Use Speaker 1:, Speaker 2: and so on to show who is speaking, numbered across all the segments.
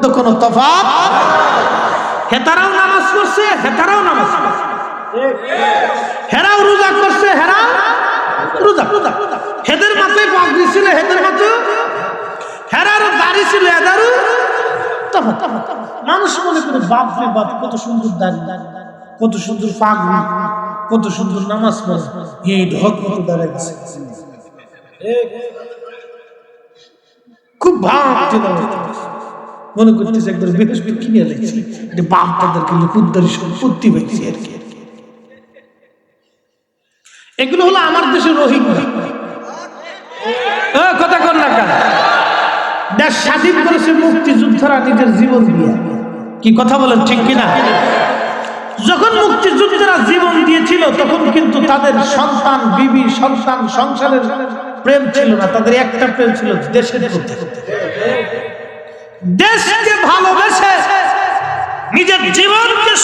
Speaker 1: মধ্যে কোনো তফাৎ? হেতারাও নামাজ পড়ছে, হেতারাও নামাজ হেরাও রোজা করছে, হেরাও রোজা হেদের মাথায় পাগড়ি ছিল হেদের মাথায় হেরারও দাড়ি ছিল, হেদারও মানুষ মনে করে, বাপ রে বাপ, কত সুন্দর দাড়ি, কত সুন্দর কত সুন্দর নামাজ পড়ে। এই ঢক দাঁড়ায় গেছে খুব ভাব মনে করতেছে একবার বৃহস্পতি কিনে লাগছে বাপ তাদেরকে লুকুদ্দারি সম্পত্তি পাইছে আর কি। এগুলো হলো আমার দেশের রোহিঙ্গা। কথা কর না কেন? দেশ স্বাধীন করেছে মুক্তিযোদ্ধারা নিজের জীবন দিয়ে। কি কথা বলেন, ঠিক কিনা? যখন মুক্তিযোদ্ধারা জীবন দিয়েছিল, তখন কিন্তু তাদের সন্তান, বিবি, সন্তান, সংসারের প্রেম ছিল না। তাদের একটা প্রেম ছিল দেশের প্রতি দেশকে ভালোবেসে নিজের জীবনকে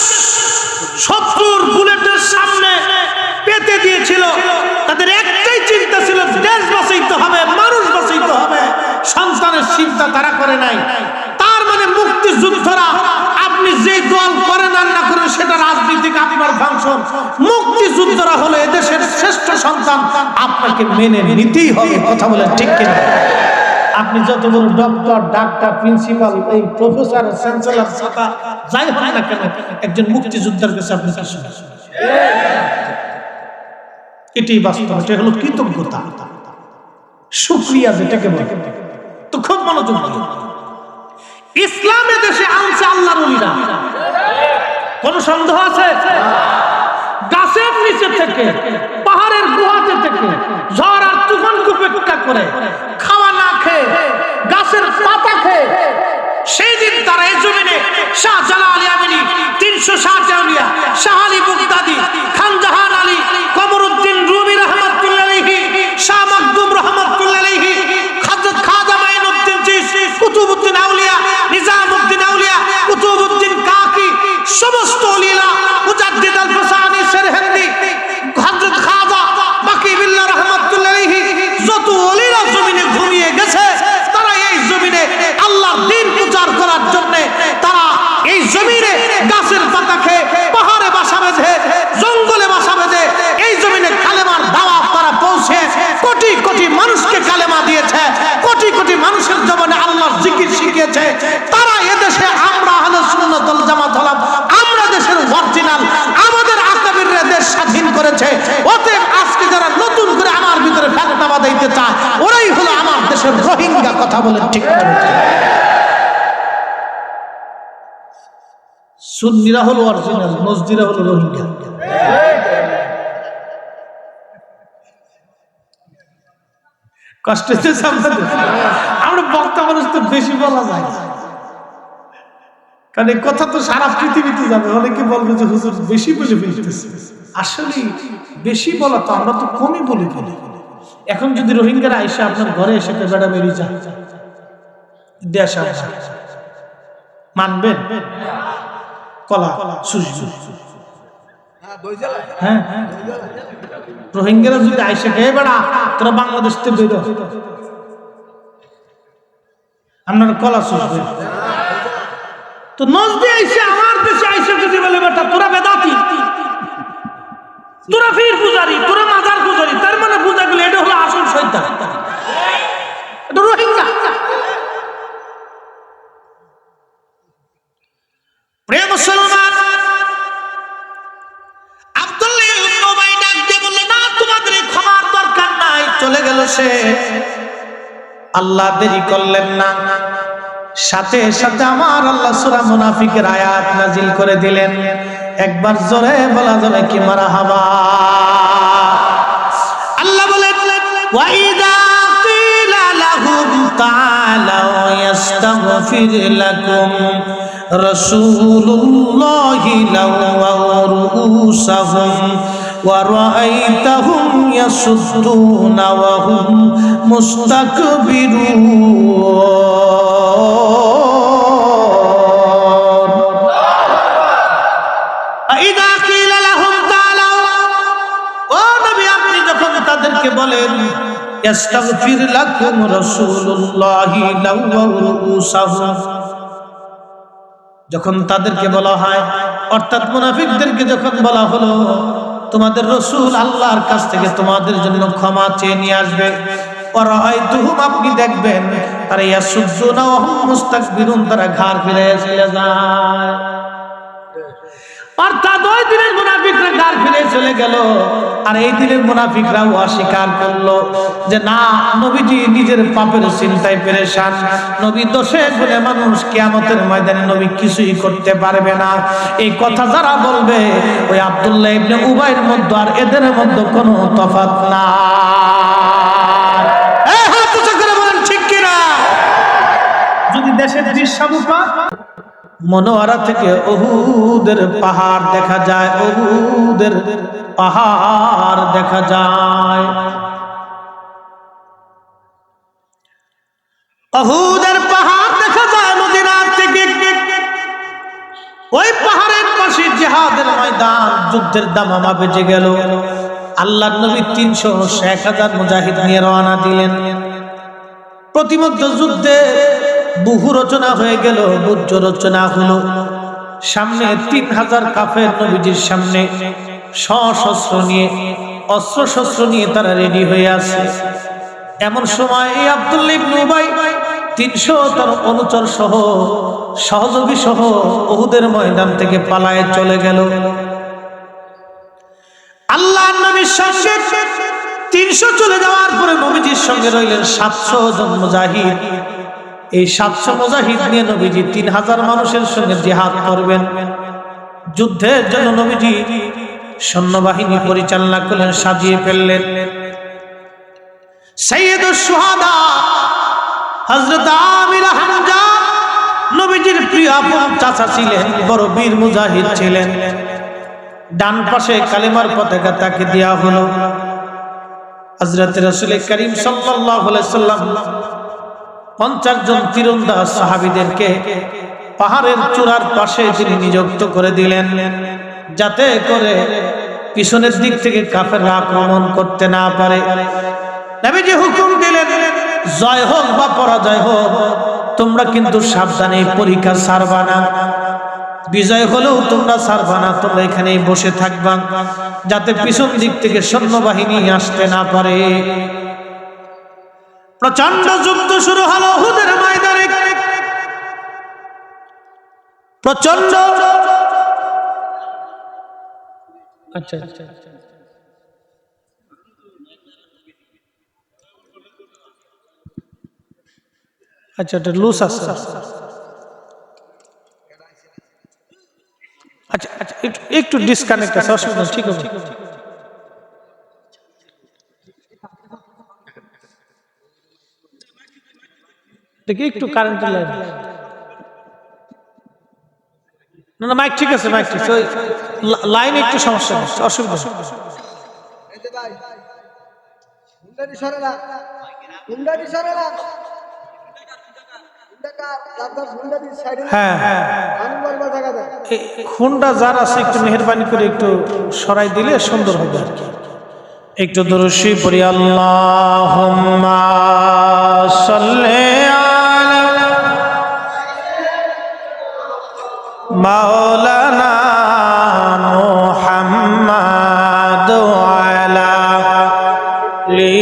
Speaker 1: শত্রুর বুলেটের সামনে পেতে দিয়েছিল। তাদের একটাই চিন্তা ছিল, দেশ বাঁচাইতে হবে, মানুষ বাঁচাইতে হবে। সন্তানের চিন্তা তারা করে নাই। তার মানে মুক্তি মুক্তিযুদ্ধরা, আপনি যে দল করেন আর না করেন, সেটা রাজনীতিক আপনার ফাংশন মুক্তিযুদ্ধরা হলো এদেশের শ্রেষ্ঠ সন্তান। আপনাকে মেনে নিতেই হবে, কথা বলেন ঠিক কিনা? আপনি যত বড় ডক্টর, ডাক্তার, প্রিন্সিপাল, এই প্রফেসর, চ্যান্সেলর, ছাতা, যাই হন না কেন, একজন মুক্তিযোদ্ধার কাছে আপনি কিছু না। এটাই বাস্তব, এটা হলো কৃতজ্ঞতা। শুক্রিয়া যেটাকে বলে। তো খুব মনোযোগ দিন ইসলামে দেশে আনছে আল্লাহর ওলিরা। কোন সন্দেহ আছে? গাছের নিচে থেকে, পাহাড়ের গুহাতে থেকে, ঝড় আর তুফানকে উপেক্ষা করে গাছের পাতা খেয়ে সেই দিন তারা এই জমিনে শাহ জালাল আলী আমিনী তিনশো ষাট শাহ আলী মুক্তাদি আলী, কমরুদ্দিন শাহ কুতুবউদ্দিন আউলিয়া নিজামউদ্দিন আউলিয়া কুতুবউদ্দিন কাকি সমস্ত ওলিলা মুজাদ্দিদ আল ফাসানি সেরহিন্দি হযরত খাজা বাকি বিল্লাহ রহমতুল্লাহি যত ওলিরা জমিনে ঘুমিয়ে গেছে তারা এই জমিনে আল্লাহর দ্বীন প্রচার করার জন্য তারা এই জমিনে গাছের পাতা খেয়ে পাহাড়ে বাসা বেঁধে জঙ্গলে বাসা বেঁধে এই জমিনে কালেমার দাওয়াত তারা পৌঁছে কোটি কোটি মানুষকে কালেমা দিয়েছে কোটি কোটি মানুষের জীবনে আল্লাহর জিকির শিখিয়েছে তারা এদেশে আমরা হলো সুন্নতুল জামাত হলাম আমরা দেশের অরিজিনাল আমাদের আকাবিররা দেশ স্বাধীন করেছে অতএব আজকে যারা নতুন করে আমার ভিতরে ফেতনা বাঁধাইতে চায়, ওরাই হলো আমার দেশের রোহিঙ্গা কথা বলে ঠিক করেছে সুন্নিরা হলো অরিজিনাল, মসজিদরা হলো রোহিঙ্গা। কষ্ট হচ্ছে আমরা বক্তা মানুষ তো বেশি বলা যায়। কারণ এই কথা তো সারা পৃথিবীতে যাবে অনেকে বলবে যে হুজুর বেশি বলে ফেলতেছে। আসলে বেশি বলা তো আমরা তো কমই বলি বলি এখন যদি রোহিঙ্গারা এসে আপনার ঘরে এসে বেড়া বেরিয়ে যায় দেশ। মানবেন? কলা সুস্থ হ্যাঁ রোহিঙ্গারা যদি আইসে হে বেড়া তোরা বাংলাদেশ থেকে বেরো আপনার কলা সুস্থ তো নজদে আইসে, আমার দেশে আইসে যদি বলে, বেটা, তোরা বেদাতি, তোরা ফির পূজারি, তোরা মাজার পূজারি, তার মানে পূজা গুলো এটা হলো আসল শৈতান এটা রোহিঙ্গা। প্রিয় মুসলমান ক্ষমার দরকার নাই। চলে গেল সে। আল্লাহ দেরি করলেন না। সাথে সাথে আমার আল্লাহ সূরা মুনাফিকের আয়াত নাজিল করে দিলেন। একবার জোরে বলা যাবে কি আল্লাহ ইয়াস্তাগফির লাকুম, রাসূলুল্লাহি লাওয়াউ রুউসাহুম ورأيتهم يصدون وهم مستكبرون إذا قيل لهم تعالوا ও নবী আপনি যখন তাদেরকে বলেন ইস্তাগফির লাকুম রাসূলুল্লাহি লাওয়াউ রুউসাহুম যখন তাদেরকে বলা হয় অর্থাৎ মুনাফিকদেরকে যখন বলা হলো তোমাদের রসুল আল্লাহর কাছ থেকে তোমাদের জন্য ক্ষমা চেয়ে নিয়ে আসবে। আপনি দেখবেন, তারা ইয়াসুদ্দুনা ওয়া মুস্তাক বিরুন তারা ঘাড় ফিরে চলে যায়। অর্থাৎ ওই দিনের মুনাফিকরা গার ফিরে চলে গেল। আর এই দিনের মুনাফিকরাও অস্বীকার করল যে না, নবীজি নিজের পাপের চিন্তায় পেরেশান। নবী দোষে বলে মানুষ কিয়ামতের ময়দানে নবী কিছুই করতে পারবে না। এই কথা যারা বলবে, ওই আব্দুল্লাহ ইবনে উবাইয়ের মধ্যে আর এদের মধ্যে কোনো তফাৎ না যদি দেশের দৃশ্যাবুকা মনোয়ারা থেকে অহুদের পাহাড় দেখা যায়, অহুদের পাহাড় দেখা যায়। অহুদের পাহাড় দেখা যায় মদিনার থেকে। ওই পাহাড়ের পাশে জেহাদের ময়দান, যুদ্ধের দামামা বেজে গেল। আল্লাহ নবী তিনশো এক হাজার মুজাহিদ নিয়ে রওনা দিলেন। প্রতিমধ্য যুদ্ধে বহু রচনা হয়ে গেল বুদ্ধ রচনা হলো। সামনে তিন হাজার কাফের নবীজির সামনে সশস্ত্র নিয়ে অস্ত্র শস্ত্র নিয়ে তারা রেডি হয়ে আছে। এমন সময় এই ইবনে তিনশো তার অনুচর সহ, সহযোগী সহ বহুদের ময়দান থেকে পালায়ে চলে গেল। আল্লাহ তিনশো চলে যাওয়ার পরে নবীজির সঙ্গে রইলেন সাতশো জন মুজাহিদ। এই সাতশো মুজাহিদ নিয়ে নবীজি তিন হাজার মানুষের সঙ্গে জিহাদ করবেন। যুদ্ধের জন্য নবীজি সৈন্যবাহিনী পরিচালনা করলেন, সাজিয়ে ফেললেন। সৈয়দ সুহাদা হজরত আমির হামজা নবীজির প্রিয় আপন চাচা ছিলেন, বড় বীর মুজাহিদ ছিলেন। ডান পাশে কালিমার পতাকা তাকে দেয়া হলো। হজরত রসুল করিম সাল্লাহ সাল্লাম পঞ্চাশ জন তীরন্দাজ সাহাবিদেরকে পাহাড়ের চূড়ার পাশে তিনি নিযুক্ত করে দিলেন, যাতে করে পিছনের দিক থেকে কাফেররা আক্রমণ করতে না পারে। নবীজি হুকুম দিলেন, জয় হোক বা পরাজয় হোক, তোমরা কিন্তু সাবধানে পরীক্ষা সারবা না। বিজয় হলেও তোমরা সারবা না, তোমরা এখানেই বসে থাকবা, যাতে পিছন দিক থেকে সৈন্যবাহিনী আসতে না পারে। প্রচণ্ড যুদ্ধ শুরু হলো হুদের ময়দানে। প্রচণ্ড আচ্ছা আচ্ছা আচ্ছা। এটা লুজ আছে। আচ্ছা আচ্ছা একটু ডিসকানেক্ট আছে, অসুবিধা ঠিক আছে। দেখি একটু কারেন্ট লাইন না না মাইক ঠিক আছে মাইক ঠিক আছে। লাইন একটু সমস্যা অসুবিধা হ্যাঁ হ্যাঁ। খুনটা যার আছে একটু মেহরবানি করে একটু সরাই দিলে সুন্দর হবে আর কি। একটু দরশি পড়ি আল্লাহ মাওলানা মোহাম্মদ আলা লি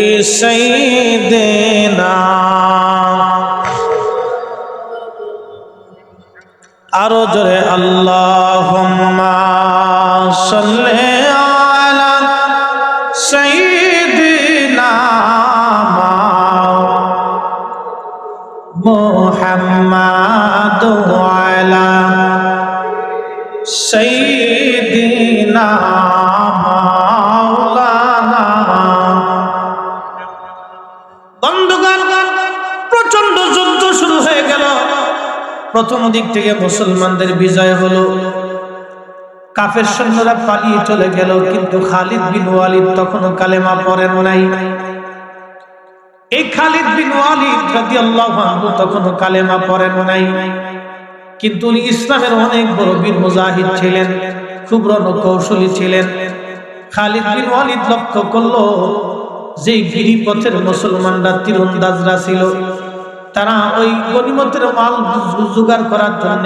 Speaker 1: দিক থেকে মুসলমানদের বিজয় হলো। কাফের সৈন্যরা পালিয়ে চলে গেল, কিন্তু খালিদ বিন ওয়ালিদ তখনও কালেমা পড়েন নাই। এই খালিদ বিন ওয়ালিদ রাদিয়াল্লাহু আনহু তখনও কালেমা পড়েন নাই। কিন্তু উনি ইসলামের অনেক বড় বীর মুজাহিদ ছিলেন, খুব রণকৌশলী ছিলেন। খালিদ বিন ওয়ালিদ লক্ষ্য করল যে গিরিপথের মুসলমানরা তীরন্দাজরা ছিল। তারা ওই গনিমতের মাল জোগাড় করার জন্য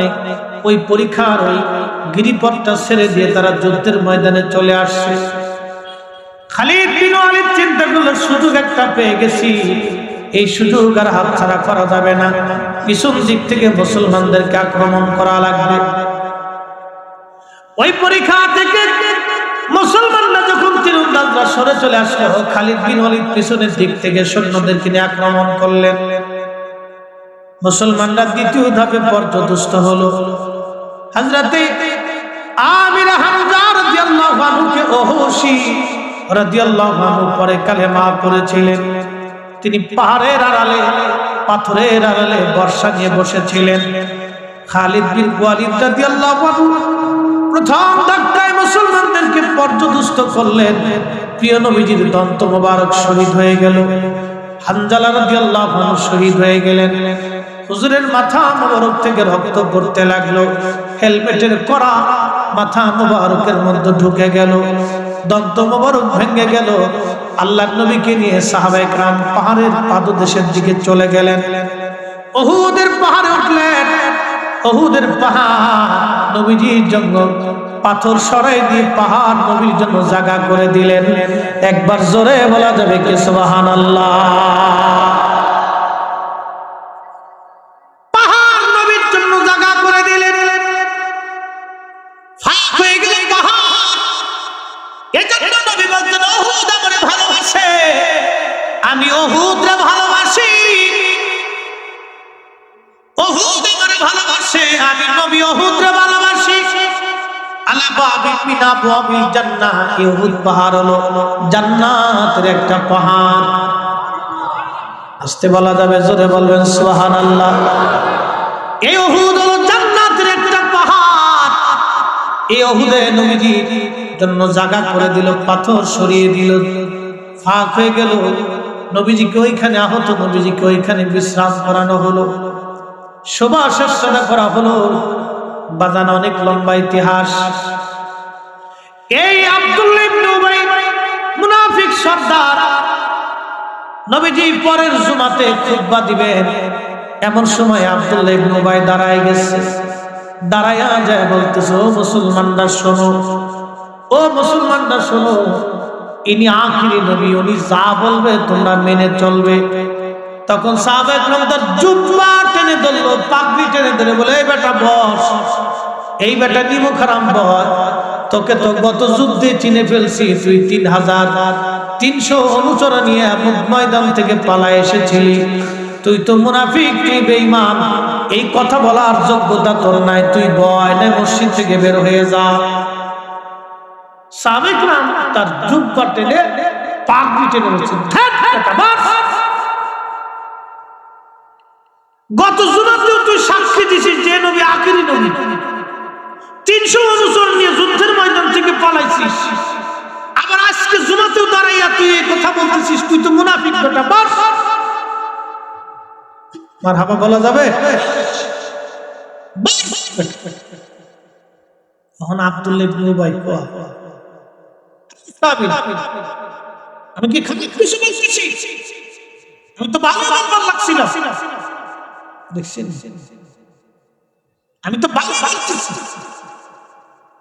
Speaker 1: ওই পরীক্ষার ওই গিরিপথটা ছেড়ে দিয়ে তারা যুদ্ধের ময়দানে চলে আসছে। খালিদ বিন ওয়ালিদ চিন্তা করল, সুযোগ একটা পেয়ে গেছি। এই সুযোগ আর হাত হাতছাড়া করা যাবে না। পিছন দিক থেকে মুসলমানদেরকে আক্রমণ করা লাগবে। ওই পরীক্ষা থেকে মুসলমানরা যখন তীরন্দাজরা সরে চলে আসলো, খালিদ বিন ওয়ালিদ পিছনের দিক থেকে সৈন্যদেরকে নিয়ে আক্রমণ করলেন। মুসলমানরা দ্বিতীয় ধাপে পর্যদুষ্ট হলো। হাজরাতে আমির হামজা রাদিয়াল্লাহু আনহুকে ওহসি রাদিয়াল্লাহু আনহু পরে কালেমা পড়েছিলেন। তিনি পাহাড়ের আড়ালে, পাথরের আড়ালে বর্ষা নিয়ে বসেছিলেন। খালিদ বিন ওয়ালিদ রাদিয়াল্লাহু আনহু প্রথম ধাক্কায় মুসলমানদেরকে পর্যদুষ্ট করলেন। প্রিয় নবীজির দন্ত মোবারক শহীদ হয়ে গেল। হানজালা রাদিয়াল্লাহু আনহু শহীদ হয়ে গেলেন। হুজুরের মাথা মোবারক থেকে রক্ত পড়তে লাগল। হেলমেটের করা মাথা মোবারকের মধ্যে ঢুকে গেল। দন্ত মোবারক ভেঙে গেল। আল্লাহ নবীকে নিয়ে সাহাবাই রাম পাহাড়ের পাদদেশের দিকে চলে গেলেন। অহুদের পাহাড়ে উঠলেন। অহুদের পাহাড় নবীজির জন্য পাথর সরাই দিয়ে পাহাড় নবীর জন্য জাগা করে দিলেন। একবার জোরে বলা যাবে কে সোহান আল্লাহ জন্য জায়গা করে দিল, পাথর সরিয়ে দিল, ফাঁক হয়ে গেল। নবীজিকে ওইখানে আহত, নবীজিকে ওইখানে বিশ্রাম করানো হলো। শোভা শুশ্রূষা করা হলো। বাজানো অনেক লম্বা ইতিহাস। এই আব্দুল্লাহ ইবনে মুনাফিক সর্দার, নবীজি পরের জুমাতে খুতবা দিবেন। এমন সময় আব্দুল্লাহ ইবনে দাঁড়ায় গেছে। দাঁড়ায়া যায় বলতেছে, ও মুসলমানরা, শোনো, ও মুসলমানরা, শোনো, ইনি আখিরি নবী, উনি যা বলবে তোমরা মেনে চলবে। তখন সাহাবেক তার টেনে ধরলো, পাগড়ি টেনে ধরে বলে, এই বেটা বস, এই বেটা নিমুখারাম বস তোকে তো গত যুদ্ধে চিনে ফেলছি, তুই তিন হাজার তিনশো অনুচরা নিয়ে ময়দান থেকে পালা এসেছিলি। তুই তো মুনাফিক, তুই বেঈমান। এই কথা বলার যোগ্যতা তোর নাই, তুই বয় না মসজিদ থেকে বের হয়ে যা। সাবেকরাম তার জুব্বা টেনে পাগড়ি টেনে। গত জুনাতেও তুই সাক্ষী দিছিস যে নবী আখিরি নবী। তিনশো অনুসরণ নিয়ে যুদ্ধের ময়দান থেকে পালাইছিস। আবার আজকে জুমাতেও দাঁড়াইয়া তুই এই কথা বলতেছিস তুই তো মুনাফিক বেটা হাবা বলা যাবে। তখন আব্দুল্লাহ ইবনে সাবির, আমি কি খারাপ কিছু বলতেছি? আমি তো ভালো নাম্বার লাগছিল দেখছেন? আমি তো ভালো লাগতেছি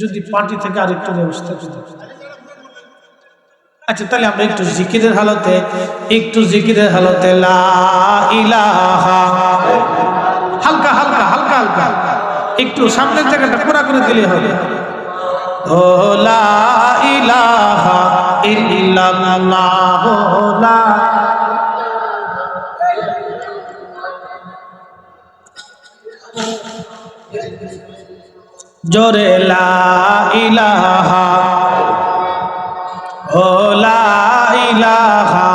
Speaker 1: যদি পার্টি থেকে আরেকটু ব্যবস্থা করতে আচ্ছা তাহলে আমরা একটু জিকিরের হালতে, একটু জিকিরের হালতে হালকা হালকা হালকা হালকা। একটু সামনের জায়গাটা পুরা করে দিলে হবে। ও লা ইলাহা ইল্লাল্লাহ লা জোরে ইলাহা, ও লা ইলাহা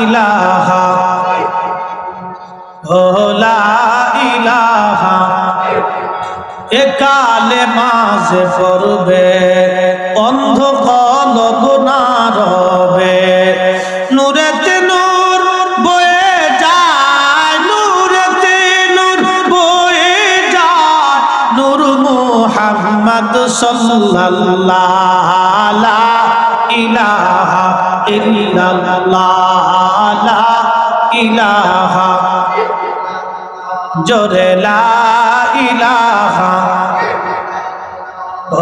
Speaker 1: ইলাহা লা ইলাহা। কালে মাঝে পড়বে অন্ধ কলব না রবে মুহাম্মদ সাল্লাল্লাহ, লা ইলাহা ইল্লাল্লাহ, লা ইলাহা। জোরে লা ইলাহা।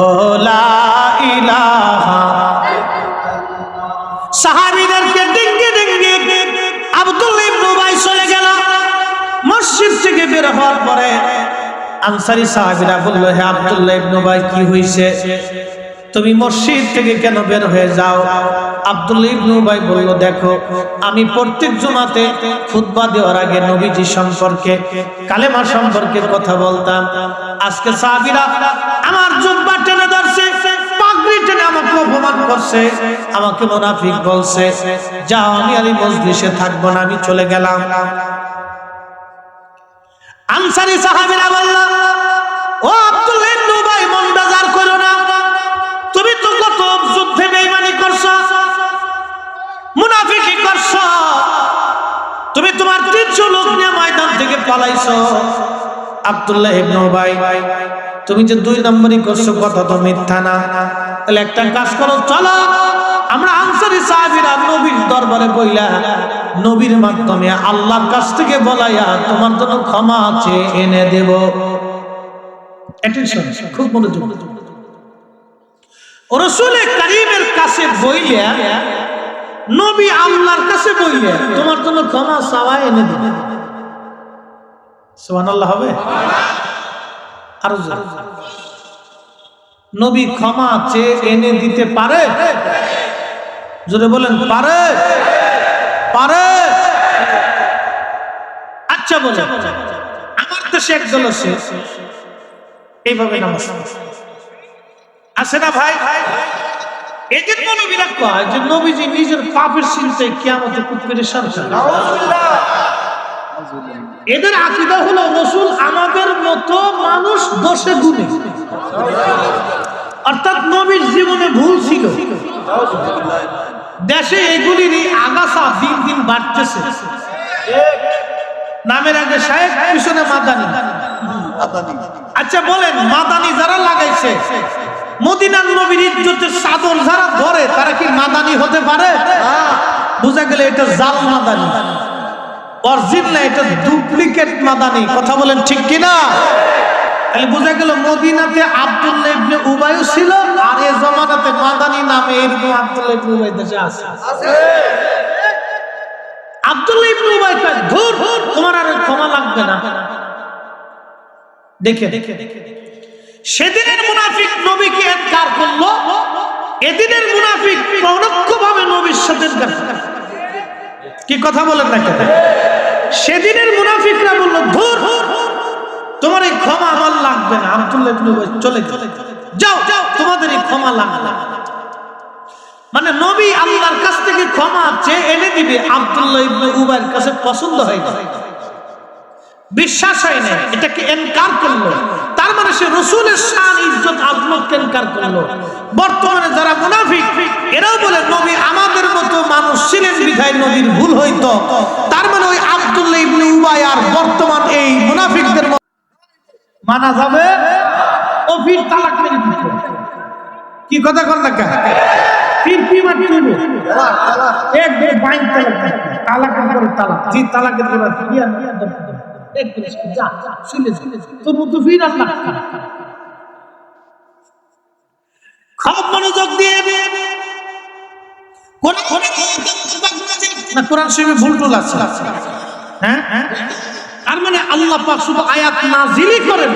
Speaker 1: ও লা ইলাহা। সাহাবীদেরকে ডিঙ্গি ডিঙ্গি আব্দুল ইবনে চলে গেল। মসজিদ থেকে বের হওয়ার পরে আনসারী সাহাবীরা বলল, হে আব্দুল্লাহ ইবনে উবাই, কি হইছে? তুমি মসজিদ থেকে কেন বের হয়ে যাও? আব্দুল ইবনু ভাই বলল, দেখো, আমি প্রত্যেক জুমাতে খুতবা দেওয়ার আগে নবীজি সম্পর্কে, কালেমা সম্পর্কে কথা বলতাম। আজকে সাহাবীরা আমার জুব্বা টেনে ধরছে, পাগড়ি টেনে আমাকে অপমান করছে, আমাকে মুনাফিক বলছে, যাও, আমি আর মজলিসে থাকব না, আমি চলে গেলাম। আনসারী সাহাবীরা বলল, ও আব্দুল ইবনু ভাই মন বাজার করো না। তুমি তো কত যুদ্ধে বেঈমানি করছ, মুনাফিকি করছ। তুমি তোমার তিনশো লোক নিয়ে ময়দান থেকে পালাইছো। আব্দুল্লাহ ইবনু ভাই তুমি যে দুই নম্বরই করছ, কথা তো মিথ্যা না। তাহলে একটা কাজ করো, চলো। আমরা আনসারি সাহাবীরা নবীর দরবারে বইলা নবীর মাধ্যমে আল্লাহর কাছ থেকে বলাইয়া তোমার জন্য ক্ষমা আছে এনে দেব। খুব মনোযোগ। রসুল করিমের কাছে বইলে, নবী আল্লাহর কাছে বইলে তোমার জন্য ক্ষমা চাওয়া এনে দেবে। সুবহানাল্লাহ হবে? আরও নবী ক্ষমা চেয়ে এনে দিতে পারে? জোরে বলেন, পারে। পারে। আচ্ছা বলে, আমার দেশে একদল আছে। এইভাবে। আছে না ভাই? কয় যে এদের আকিদা হলো, রসুল আমাদের মতো মানুষ দোষে গুণে। অর্থাৎ নবীর জীবনে ভুল ছিল। দেশে এগুলিরই আগাছা দিন দিন বাড়তেছে। নামের আগে সাহেব, পিছনে মাদানি। আচ্ছা বলেন, মাদানি যারা লাগাইছে, মদিনার নবীর ইজ্জতের সাদর যারা ধরে, তারা কি মাদানি হতে পারে? বুঝা গেলে এটা জাল মাদানি। অরিজিনাল এটা ডুপ্লিকেট মাদানি। কথা বলেন ঠিক কিনা? তাহলে বোঝা গেল মদিনাতে আব্দুল্লাহ ইবনে উবাইও ছিল আর এ জমানাতে মাদানি নামে এরকম আব্দুল্লাহ ইবনে উবাই দেশে আছে। আব্দুল্লাহ ইবনে উবাই কয় ধুর তোমার আর ক্ষমা লাগবে না। দেখে সেদিনের মুনাফিক নবীকে এনকার করল এদিনের মুনাফিক পরোক্ষভাবে নবীর সাথে কি কথা বলেন না সেদিনের মুনাফিকরা বলল ধুর তোমার এই ক্ষমা আমার লাগবে না। আব্দুল্লাহ চলে যাও যাও, তোমাদের এই ক্ষমা লাগবে। মানে নবী আল্লাহর কাছ থেকে ক্ষমা চেয়ে এনে দিবে আব্দুল্লাহ ইবনে উবাইয়ের কাছে পছন্দ হয় বিশ্বাস হয় না এটাকে এনকার করল। তার মানে সে রসুলের শান, ইজ্জত আজমতকে এনকার করল। বর্তমানে যারা মুনাফিক, এরাও বলে, নবী আমাদের মতো মানুষ ছিলেন বিধায় নবীর ভুল হইতো। তার মানে ওই আব্দুল্লাহ ইবনে উবাই আর বর্তমান এই মুনাফিকদের মানা যাবে ও ফির তালাক মেরে দিত কি কথা কর কেন ফির কি এক দে বাইন তালাক দিতে। তালাকের পরে তালাক জি। এক যা শুনে মনোযোগ দিয়ে না কোরআন শরীফে ভুল টুল আছে হ্যাঁ তার মানে আল্লাহ পাক শুধু আয়াত নাজিলই করেন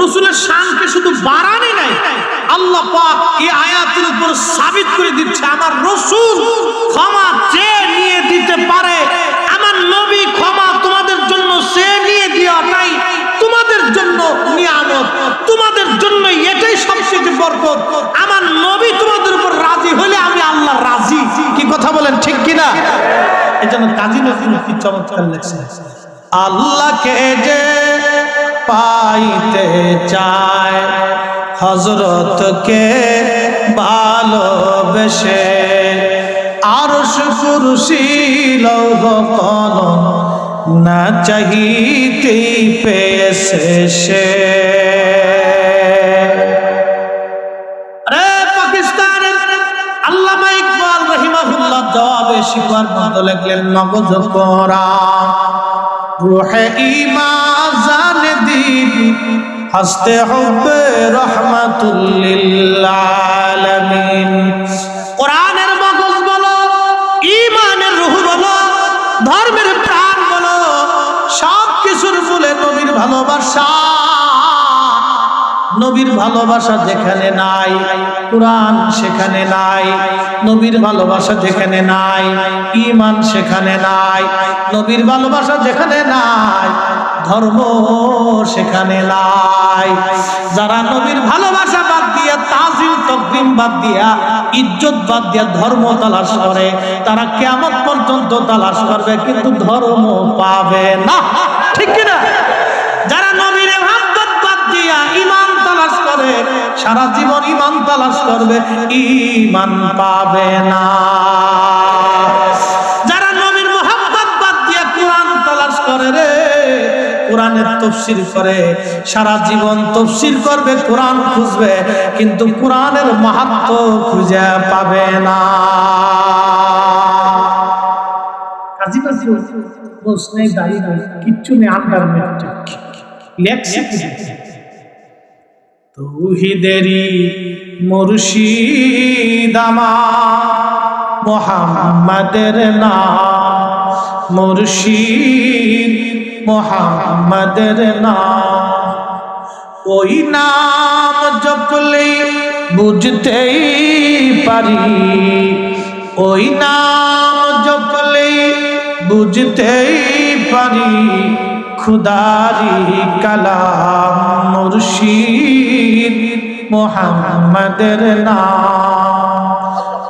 Speaker 1: রসুলের শানকে শুধু বাড়ানি নাই। আল্লাহ পাক এই আয়াতের উপর সাবিত করে দিচ্ছে, আমার রসুল ক্ষমা চেয়ে নিয়ে দিতে পারে, আমার নবী ক্ষমা তোমাদের জন্য সে নিয়ে দেওয়া নাই। তোমাদের জন্য নিয়ামত, তোমাদের জন্য এটাই সবচেয়ে বরকত। আমার নবী তোমাদের উপর রাজি হলে আমি আল্লাহ রাজি। কি কথা বলেন, ঠিক কিনা? এই জন্য কাজী নজরুল কি চমৎকার লেখছে আল্লাহকে যে পাইতে চায় হজরতকে ভালোবেসে। আর সুরুষি লৌহ কলম না চাহিতেই পেয়েছে সে। আল্লামা ইকবাল রহিমাহুল্লাহ জবাবে শিকওয়ার মতো লিখলেন মগজ কোরা রুহে ইমাজান দিন। হস্তে হুব্বে রহমাতুল লিল আলামিন কোরআনের মগজ বলো ইমানের রুহ বলো, ধর্মের প্রাণ বলো সব কিছুর ফুলে নবীর ভালোবাসা। নবীর ভালোবাসা যেখানে নাই, কোরআন সেখানে নাই, নবীর ভালোবাসা যেখানে নাই ইমান সেখানে নাই, নবীর ভালোবাসা যেখানে নাই, ধর্ম সেখানে নাই। যারা নবীর ভালোবাসা বাদ দিয়া, তাজিল তকরিম বাদ দিয়া, ইজ্জত বাদ দিয়া ধর্ম তালাশ করে, তারা কেমন পর্যন্ত তালাশ করবে, কিন্তু ধর্ম পাবে না। ঠিক কিনা যারা নবীর ভাবত বাদ দিয়া ইমান তালাশ করে সারা জীবন ইমান তালাশ করবে ইমান পাবে না। যারা নবীর মোহাম্মত বাদ দিয়া কোরআন তালাশ করে রে, কোরআনের তফসির করে, সারা জীবন তফসির করবে, কোরআন খুঁজবে, কিন্তু কোরআনের মাহাত্ম খুঁজে পাবে না। কাজী নজরুল দোষ নেই দাড়ি নেই কিচ্ছু নেই আন্ডারমেন্ট লেখছে? তৌহিদেরি মুর্শিদ আমার। মোহাম্মদের নাম মুর্শিদ, মোহাম্মদের নাম। ওই নাম জপলে বুঝতেই পারি। ওই নাম জপলে বুঝতেই পারি। খুদারি কালাম মুর্শিদ মোহাম্মদের নাম।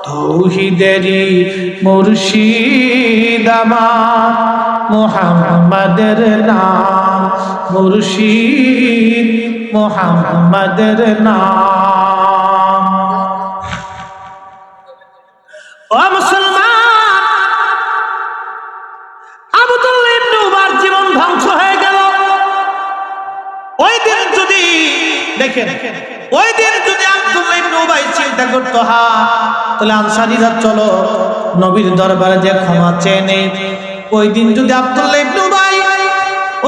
Speaker 1: তৌহিদেরি মুর্শিদ আমার মোহাম্মদের নাম। মুর্শিদ মোহাম্মদের নাম। দেখেন, ওই দিন যদি চিন্তা করতো, হা, তাহলে আনসারীরা চলো, নবীর দরবারে যে ক্ষমা চেয়ে নেই। ওই দিন যদি আব্দুল্লাহ ইবনে উবাই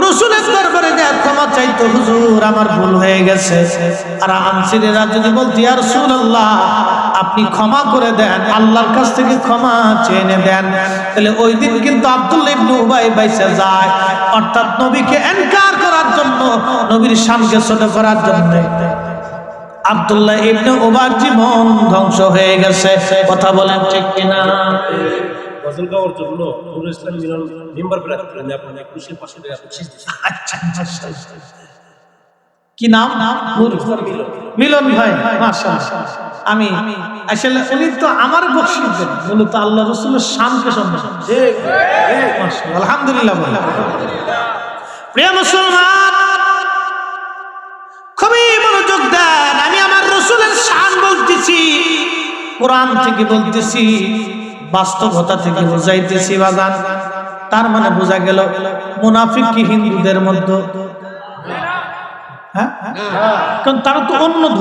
Speaker 1: রসুলের দরবারে যে ক্ষমা চাইতো, হুজুর, আমার ভুল হয়ে গেছে। আর আনসারীরা যদি বলতো, ইয়া রাসূলুল্লাহ, আপনি ক্ষমা করে দেন, আল্লাহর কাছ থেকে ক্ষমা চেয়ে দেন। তাহলে ওই দিন কিন্তু আব্দুল্লাহ ইবনে উবাই বাইসে যায়। অর্থাৎ নবীকে এনকার জন্য নবীর শানকে ছোট করার জন্য আব্দুল্লাহ ইবনে উবার জীবন ধ্বংস হয়ে গেছে কথা বলেন ঠিক কিনা
Speaker 2: গজল গাওয়ার জন্য নুরুল ইসলাম মিলন মেম্বার প্রার্থী করেন একুশে পাঁচশো টাকা বকশিস দিচ্ছেন।
Speaker 1: আচ্ছা, আচ্ছা, আচ্ছা। কি নাম মিলন ভাই। আমি আসলে উনি তো আমার মূলত আল্লাহ রসুলের সম্মান আলহামদুলিল্লাহ। প্রিয় মুসলমান খুবই মনোযোগ দেন। আমি আমার রসুলের শান বলতেছি কোরআন থেকে বলতেছি বাস্তবতা থেকে বুঝাইতেছি বাজান তার মানে বোঝা গেল মুনাফিক কি হিন্দুদের মধ্যে? হ্যাঁ? কারণ তারা তো অন্য ধর্ম।